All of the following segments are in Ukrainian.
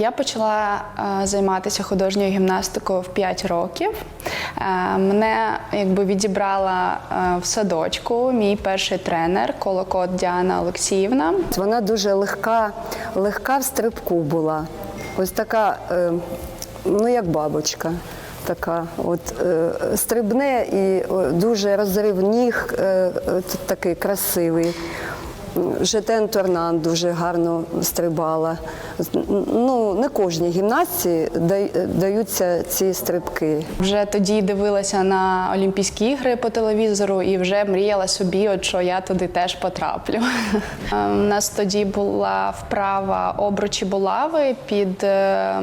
Я почала е, займатися художньою гімнастикою в 5 років. Е, Мене якби відібрала е, в садочку мій перший тренер Колокот Діана Олексіївна. Вона дуже легка, легка в стрибку була. Ось така, ну як бабочка. Така, от е, стрибне і дуже розрив ніг, е, такий красивий. Жетен Торнан дуже гарно стрибала. Ну, не кожній гімнастці даються ці стрибки. Вже тоді дивилася на Олімпійські ігри по телевізору і вже мріяла собі, от що я туди теж потраплю. Е, У нас тоді була вправа обручі булави під е,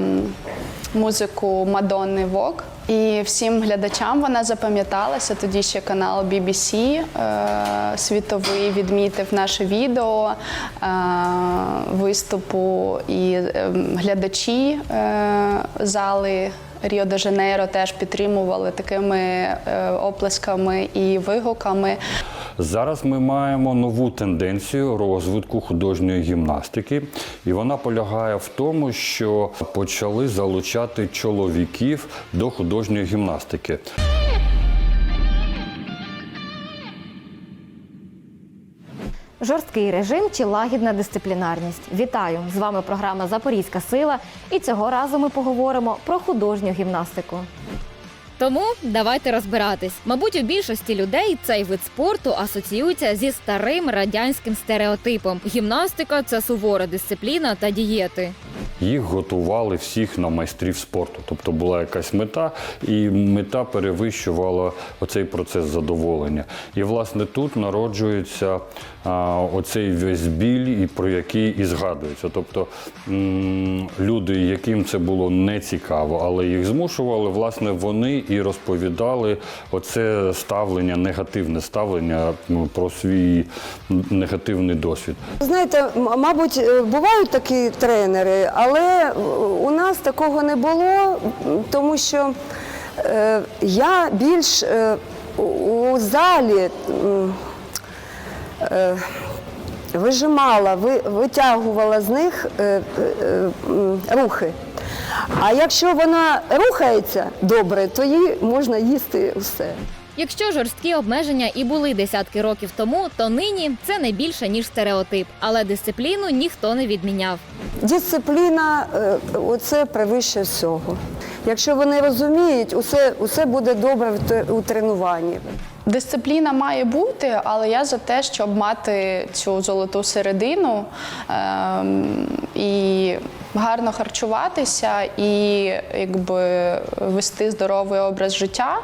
музику Мадонни Вок. І всім глядачам вона запам'яталася. Тоді ще канал BBC е, світовий відмітив наше відео е, виступу, і е, глядачі е, зали Ріо де Жанейро теж підтримували такими е, оплесками і вигуками. Зараз ми маємо нову тенденцію розвитку художньої гімнастики, і вона полягає в тому, що почали залучати чоловіків до художньої гімнастики. Жорсткий режим чи лагідна дисциплінарність. Вітаю! З вами програма Запорізька сила. І цього разу ми поговоримо про художню гімнастику. Тому давайте розбиратись. Мабуть, у більшості людей цей вид спорту асоціюється зі старим радянським стереотипом. Гімнастика це сувора дисципліна та дієти. Їх готували всіх на майстрів спорту. Тобто була якась мета, і мета перевищувала оцей процес задоволення. І власне тут народжується а, оцей весь біль, і про який і згадується. Тобто люди, яким це було не цікаво, але їх змушували, власне, вони і розповідали оце ставлення, негативне ставлення м, про свій негативний досвід. Знаєте, мабуть, е, бувають такі тренери, але е, у нас такого не було, тому що е, я більш е, у- залі вижимала, витягувала з них рухи. А якщо вона рухається добре, то їй можна їсти все. Якщо жорсткі обмеження і були десятки років тому, то нині це не більше ніж стереотип, але дисципліну ніхто не відміняв. Дисципліна е, оце превище всього. Якщо вони розуміють, усе, усе буде добре у тренуванні. Дисципліна має бути, але я за те, щоб мати цю золоту середину ем, і гарно харчуватися, і якби вести здоровий образ життя.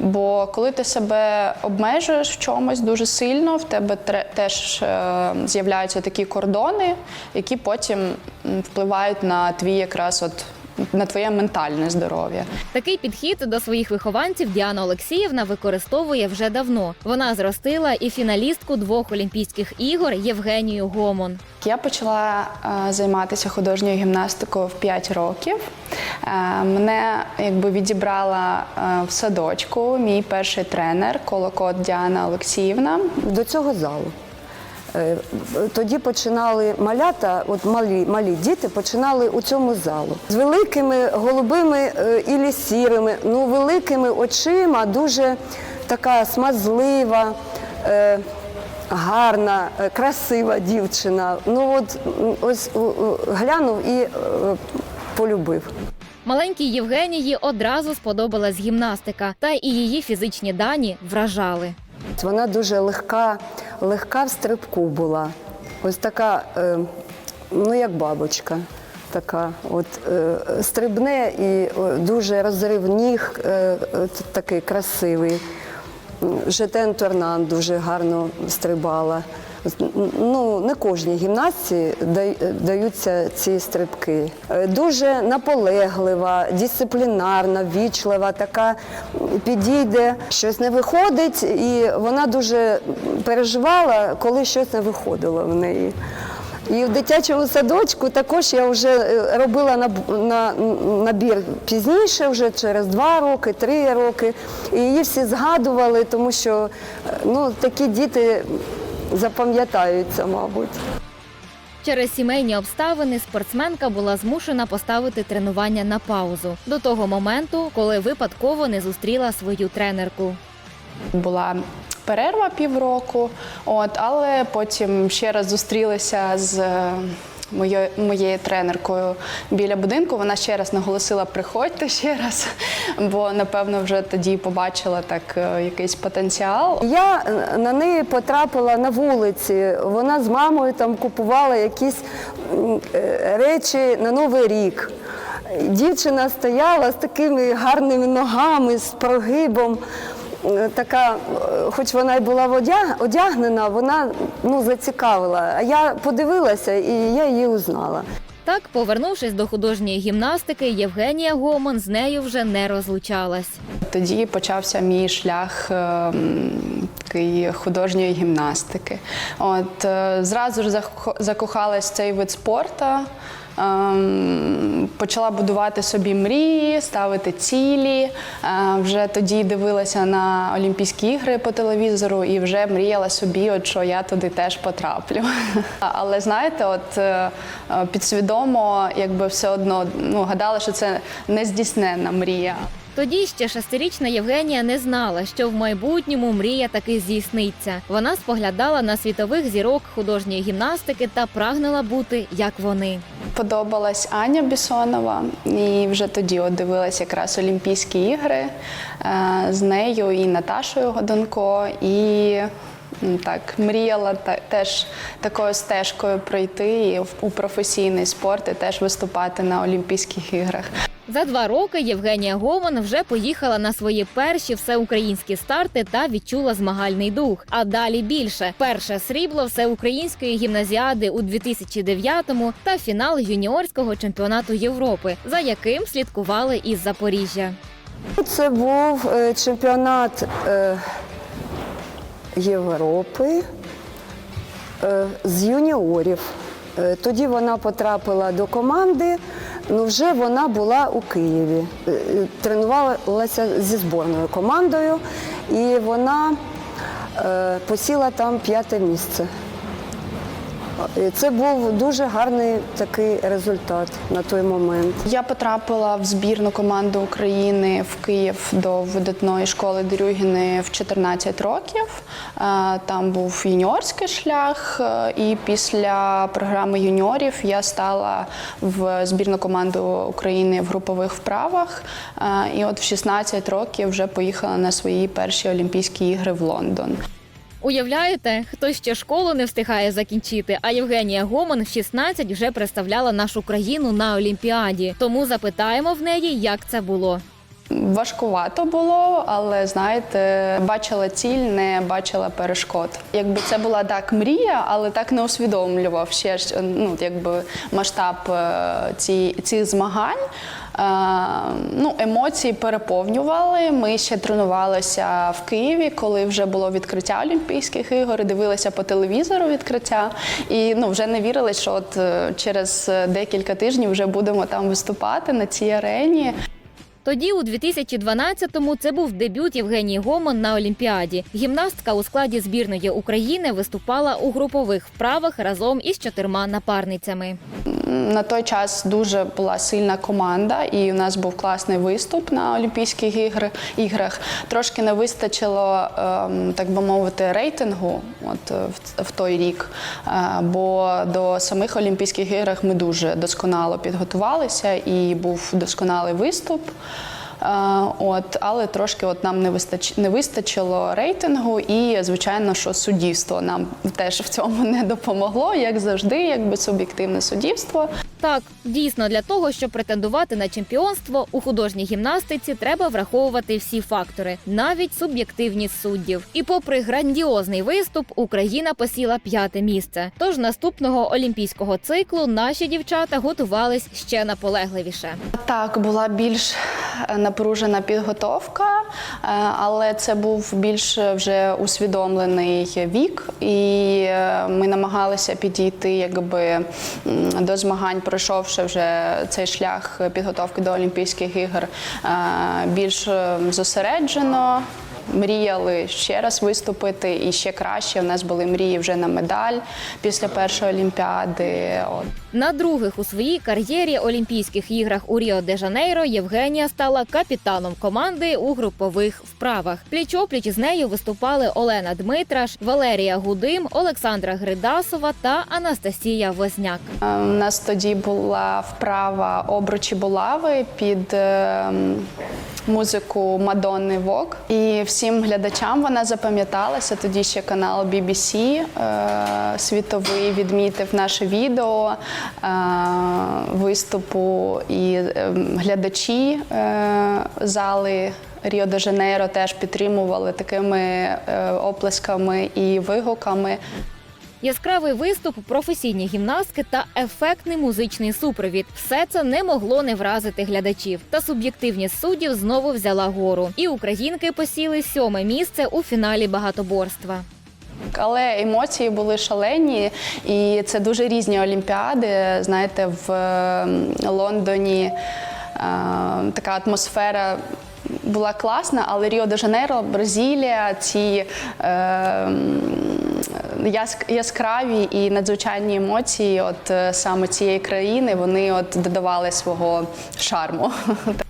Бо коли ти себе обмежуєш в чомусь дуже сильно, в тебе теж е, з'являються такі кордони, які потім впливають на твій якраз от на твоє ментальне здоров'я. Такий підхід до своїх вихованців Діана Олексіївна використовує вже давно. Вона зростила і фіналістку двох Олімпійських ігор Євгенію Гомон. Я почала е, займатися художньою гімнастикою в 5 років. Е, мене якби відібрала е, в садочку мій перший тренер Колокот Діана Олексіївна. До цього залу. Е, Тоді починали малята, от малі, малі діти починали у цьому залу з великими голубими е, і сірими, ну великими очима, дуже така смазлива, е, гарна, красива дівчина. Ну от ось глянув і полюбив. Маленькій Євгенії одразу сподобалась гімнастика, та і її фізичні дані вражали. Вона дуже легка, легка в стрибку була. Ось така, е, ну як бабочка. Така, от е, стрибне і дуже розрив ніг, е, такий красивий. Жетен Торнан дуже гарно стрибала. Ну, не кожній гімнастці даються ці стрибки. Е, Дуже наполеглива, дисциплінарна, вічлива, така підійде, щось не виходить, і вона дуже переживала, коли щось не виходило в неї. І в дитячому садочку також я вже е, робила наб- на, набір пізніше, вже через два роки, три роки. І її всі згадували, тому що е, ну, такі діти запам'ятаються, мабуть. Через сімейні обставини спортсменка була змушена поставити тренування на паузу до того моменту, коли випадково не зустріла свою тренерку. Була перерва півроку, от, але потім ще раз зустрілися з моєю, моєю тренеркою біля будинку. Вона ще раз наголосила, приходьте ще раз, бо напевно вже тоді побачила так е, якийсь потенціал. Я е, на неї потрапила на вулиці. Вона з мамою там купувала якісь е, речі на Новий рік. Дівчина стояла з такими гарними ногами, з прогибом. Е, Така, е, хоч вона й була одягнена, вона ну, зацікавила. А я подивилася і я її узнала. Так, повернувшись до художньої гімнастики, Євгенія Гомон з нею вже не розлучалась. Тоді почався мій шлях ем, такий художньої гімнастики. От е, зразу ж закохалась в цей вид спорту. Почала будувати собі мрії, ставити цілі. Е, Вже тоді дивилася на Олімпійські ігри по телевізору і вже мріяла собі, от що я туди теж потраплю. Але знаєте, от е, е, підсвідомо, якби все одно ну, гадала, що це нездійсненна мрія. Тоді ще шестирічна Євгенія не знала, що в майбутньому мрія таки здійсниться. Вона споглядала на світових зірок художньої гімнастики та прагнула бути як вони. Подобалась Аня Бісонова, і вже тоді от дивилась якраз Олімпійські ігри е, з нею і Наташою Годонко. І ну, так мріяла та, теж такою стежкою пройти і у професійний спорт і теж виступати на Олімпійських іграх. За два роки Євгенія Гомон вже поїхала на свої перші всеукраїнські старти та відчула змагальний дух. А далі більше перше срібло всеукраїнської гімназіади у 2009-му та фінал юніорського чемпіонату Європи, за яким слідкували із Запоріжжя. Це був е, чемпіонат е, Європи е, з юніорів. Тоді вона потрапила до команди, ну вже вона була у Києві. Е, е, Тренувалася зі зборною командою, і вона е, посіла там п'яте місце. Е, Це був дуже гарний такий результат на той момент. Я потрапила в збірну команду України в Київ до видатної школи Дерюгіни в 14 років. Е, Там був юніорський шлях, е, і після програми юніорів я стала в збірну команду України в групових вправах. І от в 16 років вже поїхала на свої перші Олімпійські ігри в Лондон. Уявляєте, хто ще школу не встигає закінчити, а Євгенія Гомон в 16 вже представляла нашу країну на Олімпіаді. Тому запитаємо в неї, як це було. Важкувато було, але знаєте, бачила ціль, не бачила перешкод. Якби це була так мрія, але так не усвідомлював ще ж, ну, якби масштаб е, ці, змагань. Е, ну, емоції переповнювали. Ми ще тренувалися в Києві, коли вже було відкриття Олімпійських ігор, дивилися по телевізору відкриття. І ну, вже не вірили, що от е, через декілька тижнів вже будемо там виступати на цій арені. Тоді, у 2012-му, це був дебют Євгенії Гомон на Олімпіаді. Гімнастка у складі збірної України виступала у групових вправах разом із чотирма напарницями. На той час дуже була сильна команда, і у нас був класний виступ на Олімпійських ігри, іграх. Трошки не вистачило, ем, так би мовити, рейтингу от, е, в, той рік. Е, бо до самих Олімпійських іграх ми дуже досконало підготувалися і був досконалий виступ. От, але трошки от нам не вистач, не вистачило рейтингу, і звичайно, що суддівство нам теж в цьому не допомогло, як завжди, якби суб'єктивне суддівство. Так, дійсно, для того, щоб претендувати на чемпіонство у художній гімнастиці, треба враховувати всі фактори, навіть суб'єктивність суддів. І попри грандіозний виступ, Україна посіла п'яте місце. Тож наступного олімпійського циклу наші дівчата готувались ще наполегливіше. Так, була більш е, напружена підготовка, е, але це був більш вже усвідомлений вік, і е, ми намагалися підійти якби до змагань, пройшовши вже цей шлях підготовки до Олімпійських ігор, е, більш зосереджено. мріяли ще раз виступити і ще краще. У нас були мрії вже на медаль після першої олімпіади. На других у своїй кар'єрі Олімпійських іграх у Ріо де Жанейро Євгенія стала капітаном команди у групових вправах. Пліч-опліч з нею виступали Олена Дмитраш, Валерія Гудим, Олександра Гридасова та Анастасія Возняк. Е, У нас тоді була вправа обручі булави під е, музику Мадонни Вок. І всім глядачам вона запам'яталася. Тоді ще канал BBC е, світовий відмітив наше відео виступу, і е, глядачі е, зали. Ріо де Жанейро теж підтримували такими е, оплесками і вигуками. Яскравий виступ, професійні гімнастки та ефектний музичний супровід. Все це не могло не вразити глядачів. Та суб'єктивність суддів знову взяла гору. І українки посіли сьоме місце у фіналі багатоборства. Але емоції були шалені, і це дуже різні олімпіади. Знаєте, в ем, Лондоні е, така атмосфера. Була класна, але Ріо де Жанейро, Бразилія, ці е, яскраві і надзвичайні емоції, от е, саме цієї країни, вони от додавали свого шарму.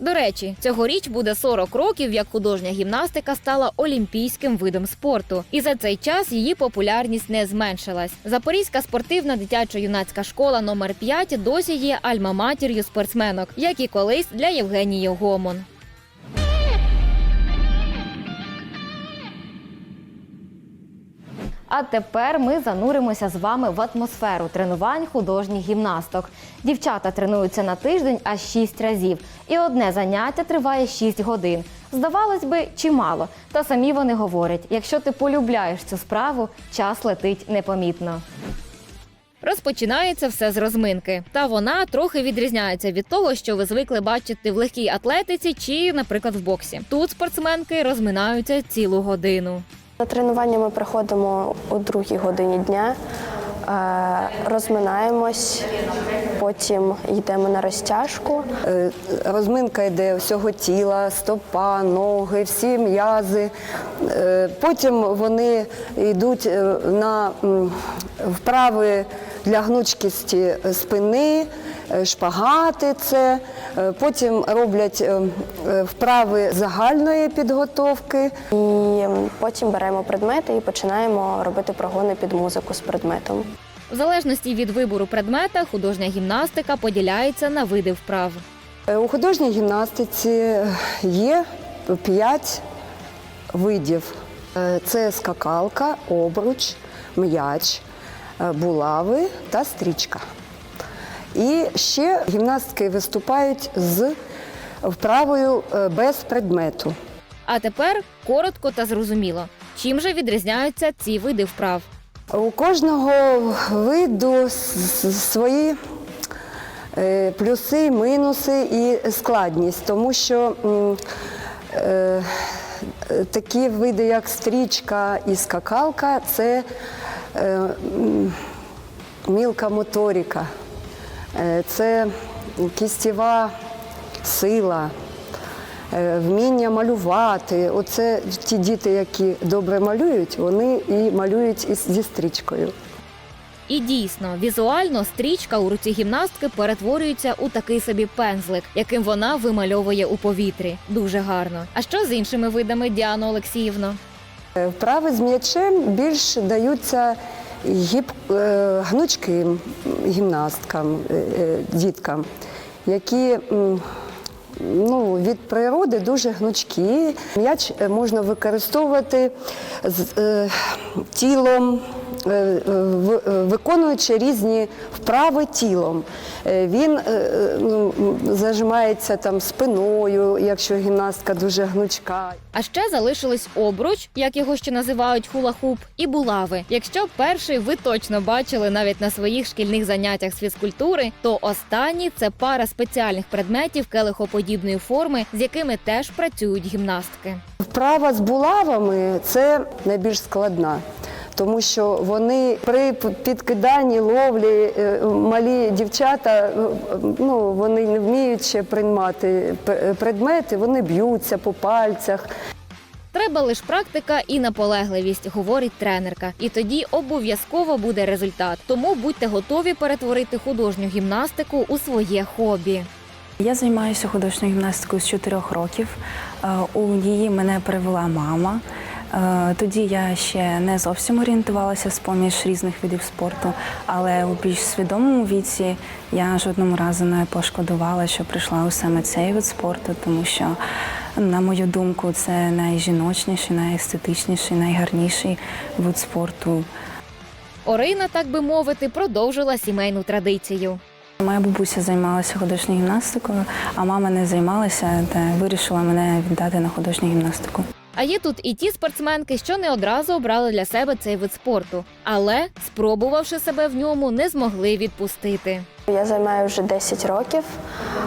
До речі, цьогоріч буде 40 років, як художня гімнастика стала олімпійським видом спорту, і за цей час її популярність не зменшилась. Запорізька спортивна дитячо-юнацька школа номер 5 досі є альма-матір'ю спортсменок, як і колись для Євгенії Гомон. А тепер ми зануримося з вами в атмосферу тренувань художніх гімнасток. Дівчата тренуються на тиждень аж 6 разів, і одне заняття триває 6 годин. Здавалось би, чимало. Та самі вони говорять: якщо ти полюбляєш цю справу, час летить непомітно. Розпочинається все з розминки, та вона трохи відрізняється від того, що ви звикли бачити в легкій атлетиці чи, наприклад, в боксі. Тут спортсменки розминаються цілу годину. На тренування ми приходимо о другій годині дня, е, розминаємось, потім йдемо на розтяжку. Е, Розминка йде всього тіла, стопа, ноги, всі м'язи. Е, Потім вони йдуть на вправи для гнучкості спини, е, шпагати це. Е, Потім роблять е, вправи загальної підготовки. І потім беремо предмети і починаємо робити прогони під музику з предметом. В залежності від вибору предмета, художня гімнастика поділяється на види вправ. У художній гімнастиці є п'ять видів: це скакалка, обруч, м'яч, булави та стрічка. І ще гімнастки виступають з вправою е, без предмету. А тепер коротко та зрозуміло, чим же відрізняються ці види вправ. У кожного виду свої е, плюси, мінуси і складність, тому що е, е, такі види, як стрічка і скакалка, це е, мілка моторика, е, це кістєва сила. е, Вміння малювати. Оце ті діти, які добре малюють, вони і малюють зі стрічкою. І дійсно, візуально стрічка у руці гімнастки перетворюється у такий собі пензлик, яким вона вимальовує у повітрі. Дуже гарно. А що з іншими видами, Діано Олексіївно? Вправи з м'ячем більш даються гіп... е, гнучким гімнасткам, е, е, діткам, які ну, від природи дуже гнучкі. М'яч можна використовувати з тілом, виконуючи різні вправи тілом. Е, Він е, е, ну, зажимається там спиною, якщо гімнастка дуже гнучка. А ще залишились обруч, як його ще називають хула-хуп, і булави. Якщо перший ви точно бачили навіть на своїх шкільних заняттях з фізкультури, то останні це пара спеціальних предметів келихоподібної форми, з якими теж працюють гімнастки. Вправа з булавами це найбільш складна. Тому що вони при підкиданні ловлі е, малі дівчата, е, ну вони не вміють ще приймати п- предмети, вони б'ються по пальцях. Треба лише практика і наполегливість, говорить тренерка. І тоді обов'язково буде результат. Тому будьте готові перетворити художню гімнастику у своє хобі. Я займаюся художньою гімнастикою з 4 років. Е, У її мене привела мама. Е, Тоді я ще не зовсім орієнтувалася з поміж різних видів спорту, але у більш свідомому віці я жодному разу не пошкодувала, що прийшла у саме цей вид спорту, тому що, на мою думку, це найжіночніший, найестетичніший, найгарніший вид спорту. Орина, так би мовити, продовжила сімейну традицію. Моя бабуся займалася художньою гімнастикою, а мама не займалася та вирішила мене віддати на художню гімнастику. А є тут і ті спортсменки, що не одразу обрали для себе цей вид спорту, але, спробувавши себе в ньому, не змогли відпустити. Я займаю вже 10 років.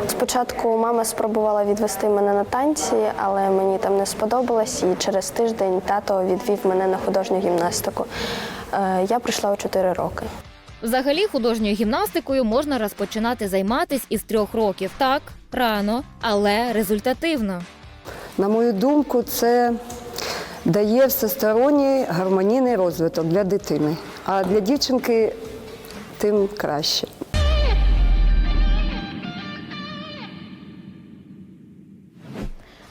Спочатку мама спробувала відвести мене на танці, але мені там не сподобалось, і через тиждень тато відвів мене на художню гімнастику. Е, Я прийшла у 4 роки. Взагалі, художньою гімнастикою можна розпочинати займатись із трьох років. Так, рано, але результативно. На мою думку, це дає всесторонній гармонійний розвиток для дитини. А для дівчинки тим краще.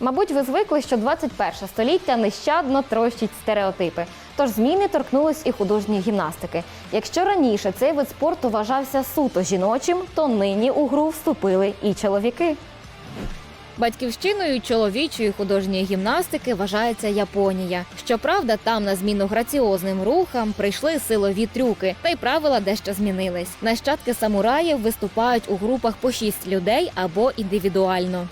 Мабуть, ви звикли, що 21 століття нещадно трощить стереотипи. Тож зміни торкнулись і художньої гімнастики. Якщо раніше цей вид спорту вважався суто жіночим, то нині у гру вступили і чоловіки. Батьківщиною чоловічої художньої гімнастики вважається Японія. Щоправда, там на зміну граціозним рухам прийшли силові трюки, та й правила дещо змінились. Нащадки самураїв виступають у групах по шість людей або індивідуально.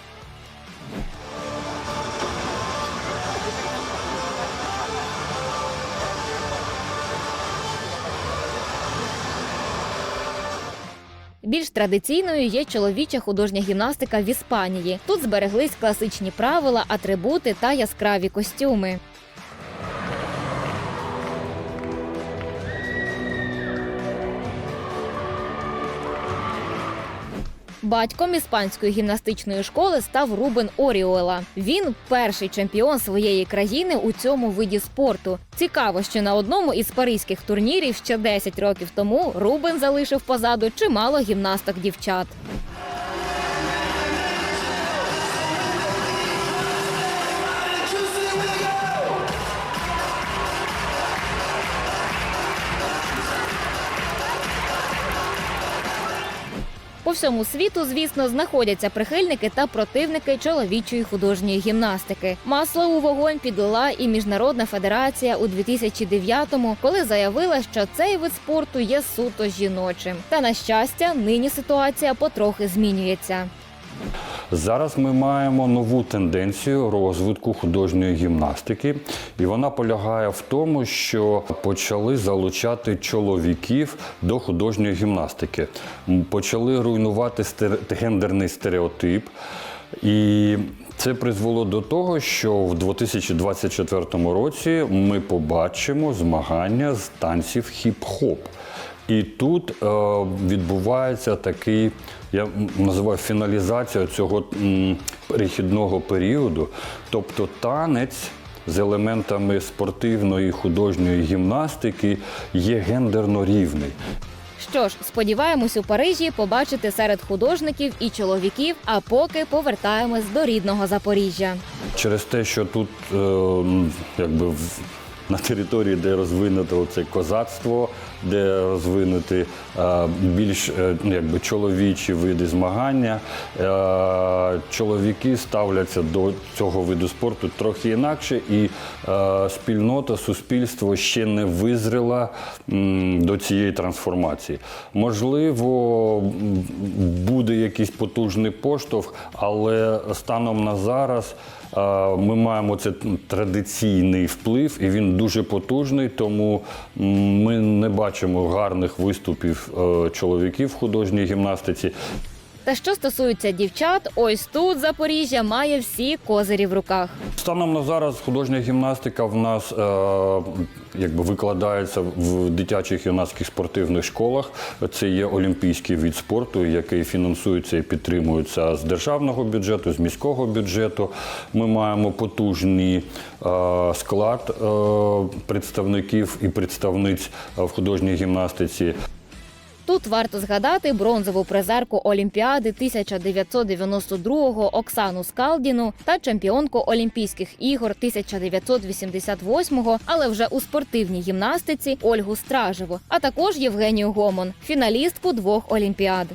Більш традиційною є чоловіча художня гімнастика в Іспанії. Тут збереглись класичні правила, атрибути та яскраві костюми. Батьком іспанської гімнастичної школи став Рубен Оріола. Він перший чемпіон своєї країни у цьому виді спорту. Цікаво, що на одному із паризьких турнірів ще 10 років тому Рубен залишив позаду чимало гімнасток дівчат. По всьому світу, звісно, знаходяться прихильники та противники чоловічої художньої гімнастики. Масло у вогонь підлила і міжнародна федерація у 2009-му, коли заявила, що цей вид спорту є суто жіночим. Та на щастя, нині ситуація потрохи змінюється. Зараз ми маємо нову тенденцію розвитку художньої гімнастики, і вона полягає в тому, що почали залучати чоловіків до художньої гімнастики, почали руйнувати гендерний стереотип. І це призвело до того, що в 2024 році ми побачимо змагання з танців хіп-хоп. І тут е, відбувається такий, я називаю фіналізація цього перехідного періоду. Тобто танець з елементами спортивної художньої гімнастики є гендерно рівний. Що ж, сподіваємось у Парижі побачити серед художників і чоловіків. А поки повертаємось до рідного Запоріжжя. Через те, що тут е, якби на території, де розвинуто це козацтво, де розвинуті е, більш е, ну, якби, чоловічі види змагання, е, чоловіки ставляться до цього виду спорту трохи інакше, і спільнота, суспільство ще не визріла до цієї трансформації. Можливо, буде якийсь потужний поштовх, але станом на зараз ми маємо це традиційний вплив, і він дуже потужний, тому ми не бачимо гарних виступів е, чоловіків в художній гімнастиці. Та що стосується дівчат, ось тут Запоріжжя має всі козирі в руках. Станом на зараз художня гімнастика в нас е, якби викладається в дитячих юнацьких спортивних школах. Це є олімпійський від спорту, який фінансується і підтримується з державного бюджету, з міського бюджету. Ми маємо потужний е, склад е, представників і представниць в художній гімнастиці. Тут варто згадати бронзову призерку Олімпіади 1992-го Оксану Скалдіну та чемпіонку Олімпійських ігор 1988-го, але вже у спортивній гімнастиці Ольгу Стражеву, а також Євгенію Гомон, фіналістку двох олімпіад.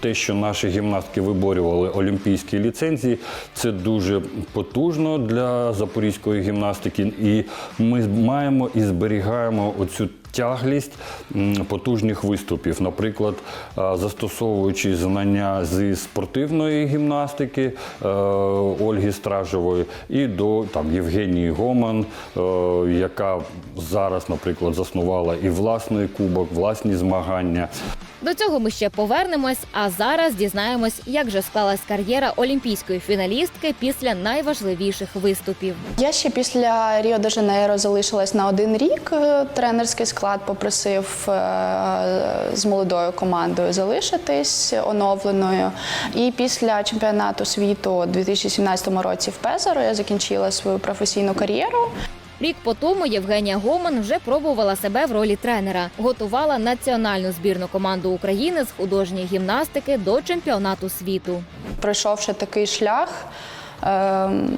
Те, що наші гімнастки виборювали олімпійські ліцензії, це дуже потужно для запорізької гімнастики. І ми маємо і зберігаємо оцю тяглість потужних виступів. Наприклад, застосовуючи знання зі спортивної гімнастики е, Ольги Стражевої і до там Євгенії Гоман, е, яка зараз, наприклад, заснувала і власний кубок, власні змагання. До цього ми ще повернемось. А зараз дізнаємось, як же склалась кар'єра олімпійської фіналістки після найважливіших виступів. Я ще після Ріо де Жанейро залишилась на один рік. Е, Тренерський склад попросив е, з молодою командою залишитись оновленою. І після чемпіонату світу у 2017 році в Пезаро я закінчила свою професійну кар'єру. Рік по тому Євгенія Гоман вже пробувала себе в ролі тренера, готувала національну збірну команду України з художньої гімнастики до чемпіонату світу. Пройшовши такий шлях, ем,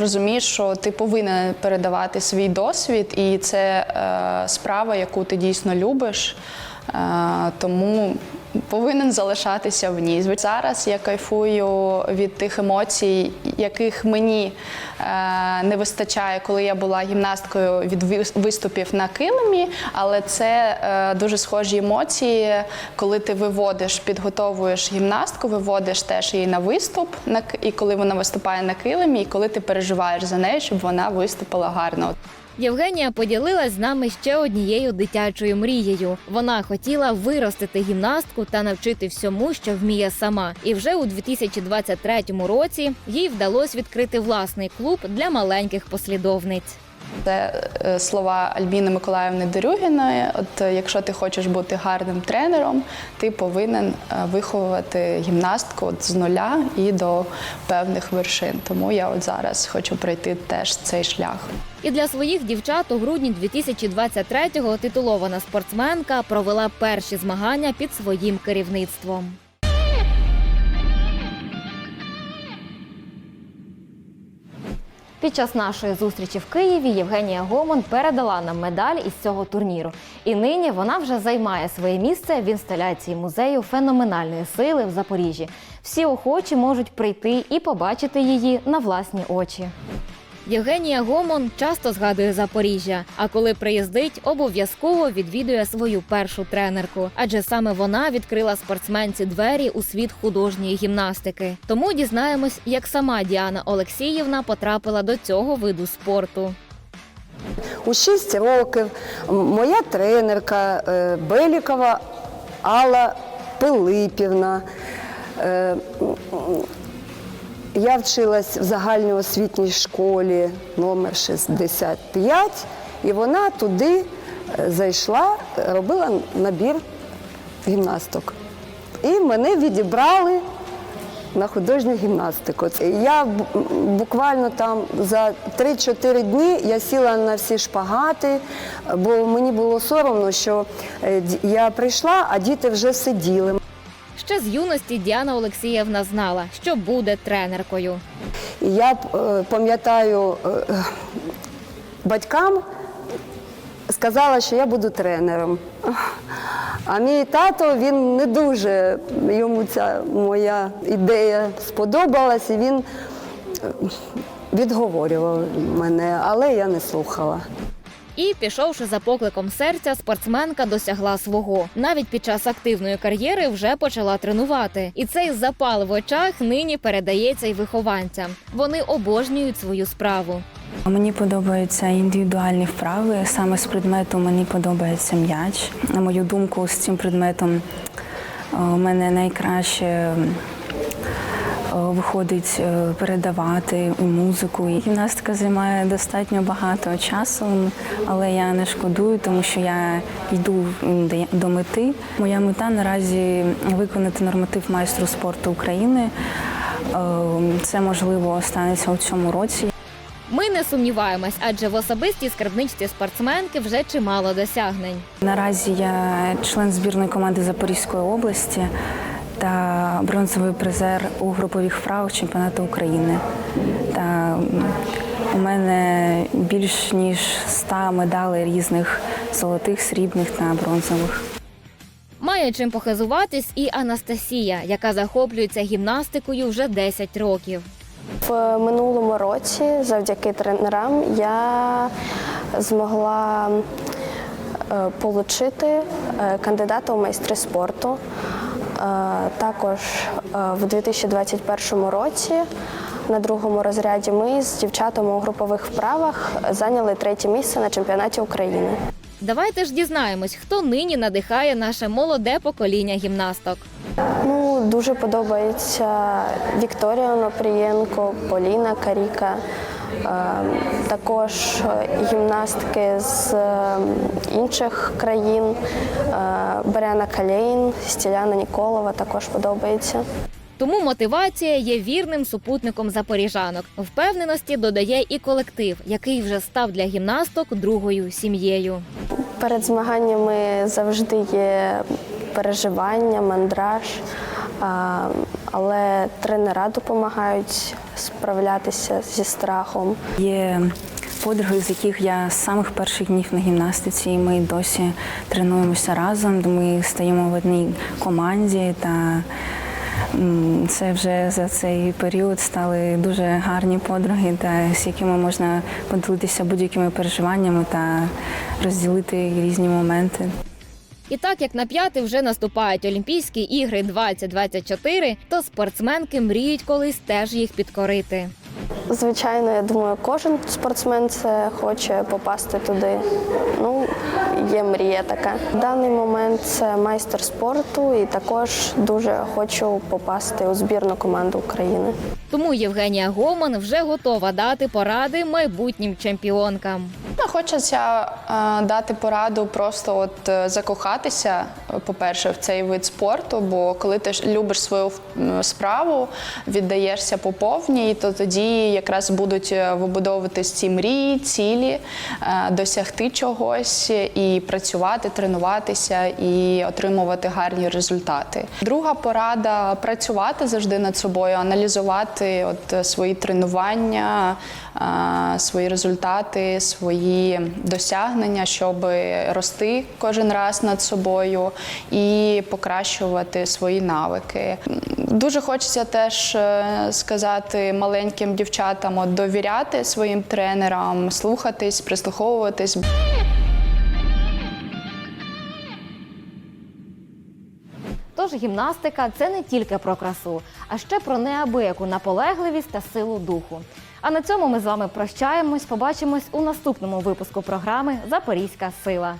розумієш, що ти повинен передавати свій досвід, і це е, справа, яку ти дійсно любиш. Е, тому повинен залишатися в ній. Зараз я кайфую від тих емоцій, яких мені е, не вистачає, коли я була гімнасткою від виступів на килимі, але це е, дуже схожі емоції, коли ти виводиш, підготовуєш гімнастку, виводиш теж її на виступ, на і коли вона виступає на килимі, і коли ти переживаєш за нею, щоб вона виступила гарно. Євгенія поділилась з нами ще однією дитячою мрією. Вона хотіла виростити гімнастку та навчити всьому, що вміє сама. І вже у 2023 році їй вдалося відкрити власний клуб для маленьких послідовниць. Це е, слова Альбіни Миколаївни Дерюгіної. От е, якщо ти хочеш бути гарним тренером, ти повинен е, виховувати гімнастку от з нуля і до певних вершин. Тому я от зараз хочу пройти теж цей шлях. І для своїх дівчат у грудні 2023-го титулована спортсменка провела перші змагання під своїм керівництвом. Під час нашої зустрічі в Києві Євгенія Гомон передала нам медаль із цього турніру. І нині вона вже займає своє місце в інсталяції музею феноменальної сили в Запоріжжі. Всі охочі можуть прийти і побачити її на власні очі. Євгенія Гомон часто згадує Запоріжжя, а коли приїздить, обов'язково відвідує свою першу тренерку, адже саме вона відкрила спортсменці двері у світ художньої гімнастики. Тому дізнаємось, як сама Діана Олексіївна потрапила до цього виду спорту. У 6 років моя тренерка е, Белікова Алла Пилипівна. Я вчилась в загальноосвітній школі номер 65, і вона туди е, зайшла, робила набір гімнасток. І мене відібрали на художню гімнастику. Я буквально там за 3-4 дні я сіла на всі шпагати, бо мені було соромно, що е, я прийшла, а діти вже сиділи. Ще з юності Діана Олексіївна знала, що буде тренеркою. Я е, пам'ятаю е, батькам сказала, що я буду тренером. А мій тато він не дуже йому ця моя ідея сподобалась, і він е, відговорював мене, але я не слухала. І, пішовши за покликом серця, спортсменка досягла свого. Навіть під час активної кар'єри вже почала тренувати. І цей запал в очах нині передається й вихованцям. Вони обожнюють свою справу. Мені подобаються індивідуальні вправи. Саме з предмету мені подобається м'яч. На мою думку, з цим предметом У мене найкраще е, виходить е, передавати і музику. І гімнастика займає достатньо багато часу, але я не шкодую, тому що я йду до мети. Моя мета наразі виконати норматив майстру спорту України. Е, Це можливо станеться у цьому році. Ми не сумніваємось, адже в особистій скарбничці спортсменки вже чимало досягнень. Наразі я член збірної команди Запорізької області та бронзовий призер у групових вправах чемпіонату України. Та у мене більш ніж 100 медалей різних золотих, срібних та бронзових. Має чим похизуватись і Анастасія, яка захоплюється гімнастикою вже 10 років. В минулому році, завдяки тренерам, я змогла е, отримати е, кандидата у майстри спорту. Е, Також е, в 2021 році на другому розряді ми з дівчатами у групових вправах зайняли третє місце на чемпіонаті України. Давайте ж дізнаємось, хто нині надихає наше молоде покоління гімнасток. Ну, дуже подобається Вікторія Онопрієнко, Поліна Каріка. Е, Також е, гімнастки з е, інших країн. Е, Берена Калєйн, Стіляна Ніколова також подобається. Тому мотивація є вірним супутником запоріжанок. Впевненості додає і колектив, який вже став для гімнасток другою сім'єю. Перед змаганнями завжди є переживання, мандраж, але тренера допомагають справлятися зі страхом. Є подруги, з яких я з самих перших днів на гімнастиці, і ми досі тренуємося разом. Ми стоїмо в одній команді та це вже за цей період стали дуже гарні подруги, та з якими можна поділитися будь-якими переживаннями та розділити різні моменти. І так як на п'яти вже наступають Олімпійські ігри 2024, то спортсменки мріють колись теж їх підкорити. Звичайно, я думаю, кожен спортсмен це хоче попасти туди. Ну, є мрія така. В даний момент це майстер спорту, і також дуже хочу попасти у збірну команду України. Тому Євгенія Гоман вже готова дати поради майбутнім чемпіонкам. Ну, Хочеться е, дати пораду просто от е, закохатися, по-перше, в цей вид спорту, бо коли ти любиш свою справу, віддаєшся по повній, то тоді якраз будуть е, вибудовуватись ці мрії, цілі, е, досягти чогось і працювати, тренуватися і отримувати гарні результати. Друга порада працювати завжди над собою, аналізувати от е, свої тренування, е, свої результати, свої досягнення, щоб рости кожен раз над собою і покращувати свої навики. Дуже хочеться теж е, сказати маленьким дівчатам довіряти своїм тренерам, слухатись, прислуховуватись. Тож гімнастика це не тільки про красу, а ще про неабияку наполегливість та силу духу. А на цьому ми з вами прощаємось. Побачимось у наступному випуску програми Запорізька сила.